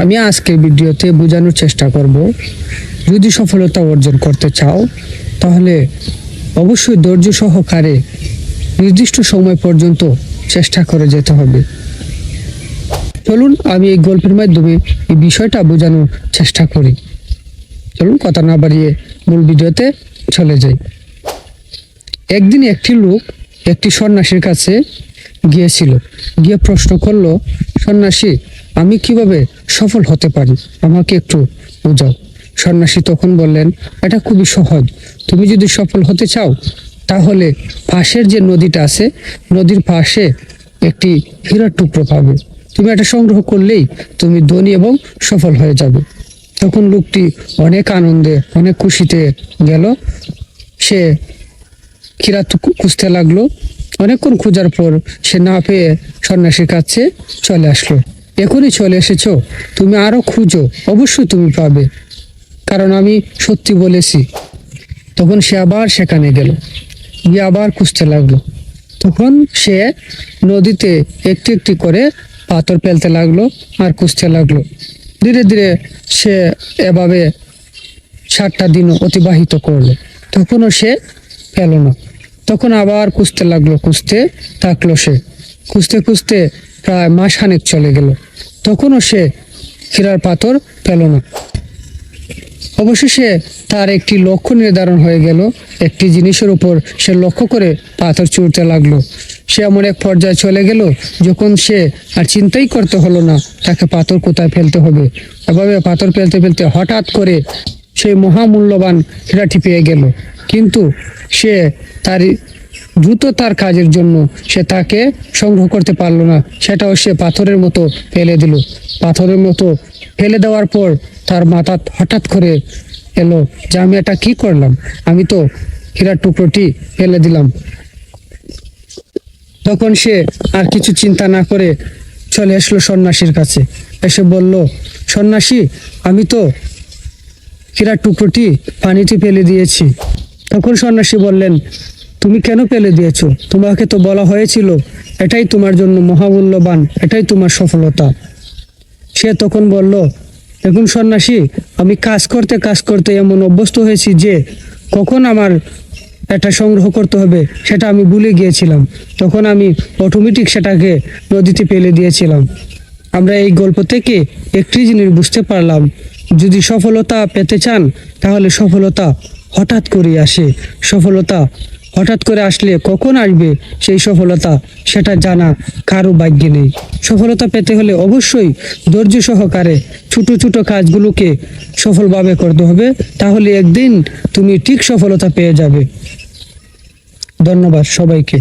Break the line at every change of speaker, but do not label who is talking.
আমি আজকে ভিডিওতে বোঝানোর চেষ্টা করব। যদি সফলতা অর্জন করতে চাও, তাহলে অবশ্যই ধৈর্য সহকারে নির্দিষ্ট সময় পর্যন্ত চেষ্টা করে যেতে হবে। চলুন, আমি এই গল্পের মাধ্যমে এই বিষয়টা বোঝানোর চেষ্টা করি। চলুন, কথা না বাড়িয়ে মূল ভিডিওতে চলে যাই। একদিন একটি লোক, একটি সন্ন্যাসীর কাছে গিয়েছিল। গিয়ে প্রশ্ন করল, সন্ন্যাসী, আমি কীভাবে সফল হতে পারি? আমাকে একটু বোঝাও। সন্ন্যাসী তখন বললেন, এটা খুবই সহজ। তুমি যদি সফল হতে চাও, তাহলে পাশের যে নদীটা আছে, নদীর পাশে একটি হীরার টুকরো পাবে। তুমি এটা সংগ্রহ করলেই তুমি ধনী এবং সফল হয়ে যাবে। তখন লোকটি অনেক আনন্দে, অনেক খুশিতে গেল। সে কিরা খুঁজতে লাগল। অনেকক্ষণ খোঁজার পর সে না পেয়ে সন্ন্যাসীর কাছে চলে আসলো। এখনই চলে এসেছ? তুমি আরও খুঁজো, অবশ্যই তুমি পাবে। কারণ আমি সত্যি বলেছি। তখন সে আবার সেখানে গেল। গিয়ে আবার খুঁজতে লাগল। তখন সে নদীতে একটি একটি করে পাথর ফেলতে লাগল আর খুঁজতে লাগল। ধীরে ধীরে সে এভাবে সাতটা দিন অতিবাহিত করল। তখনও সে পেল না। তখন আবার খুঁজতে লাগল, খুঁজতে থাকল সে। খুঁজতে খুঁজতে প্রায় মাস খানেক চলে গেল। তখনও সে হীরার পাথর পেল না। অবশেষে তার একটি লক্ষ্য নির্ধারণ হয়ে গেল। একটি জিনিসের উপর সে লক্ষ্য করে পাথর ছুঁড়তে লাগল। সে এমন এক পর্যায়ে চলে গেল, যখন সে আর চিন্তাই করতে হলো না, তাকে পাথর কোথায় ফেলতে হবে। এভাবে পাথর ফেলতে ফেলতে হঠাৎ করে সেই মহামূল্যবান হীরাটি পেয়ে গেল। কিন্তু সে তার দ্রুত তার কাজের জন্য সে তাকে সংগ্রহ করতে পারল না। সেটাও সে পাথরের মতো ফেলে দিল। পাথরের মতো ফেলে দেওয়ার পর তার মাথা হঠাৎ করে এলো যে, আমি এটা কি করলাম? আমি তো হীরার টুকরোটি ফেলে দিলাম। তখন সে আর কিছু চিন্তা না করে চলে আসলো সন্ন্যাসীর কাছে। এসে বলল, সন্ন্যাসী, আমি তো হীরার টুকরোটি পানিটি ফেলে দিয়েছি। তখন সন্ন্যাসী বললেন, তুমি কেন পেলে দিয়েছ? তোমাকে তো বলা হয়েছিল, এটাই তোমার জন্য মহামূল্যবান, এটাই তোমার সফলতা। সে তখন বলল, দেখুন সন্ন্যাসী, আমি কাজ করতে কাজ করতে এমন অভ্যস্ত হয়েছি যে, কখন আমার এটা সংগ্রহ করতে হবে সেটা আমি ভুলে গিয়েছিলাম। তখন আমি অটোমেটিক সেটাকে নদীতে ফেলে দিয়েছিলাম। আমরা এই গল্প থেকে একটি জিনিস বুঝতে পারলাম। যদি সফলতা পেতে চান, তাহলে সফলতা হঠাৎ করে আসে সফলতা। হঠাৎ করে আসলে কখন আসবে সেই সফলতা সেটা জানা কারও ভাগ্যে নেই। সফলতা পেতে হলে অবশ্যই ধৈর্য সহকারে ছোট ছোট কাজগুলোকে সফলভাবে করতে হবে। তাহলে একদিন তুমি ঠিক সফলতা পেয়ে যাবে। ধন্যবাদ সবাইকে।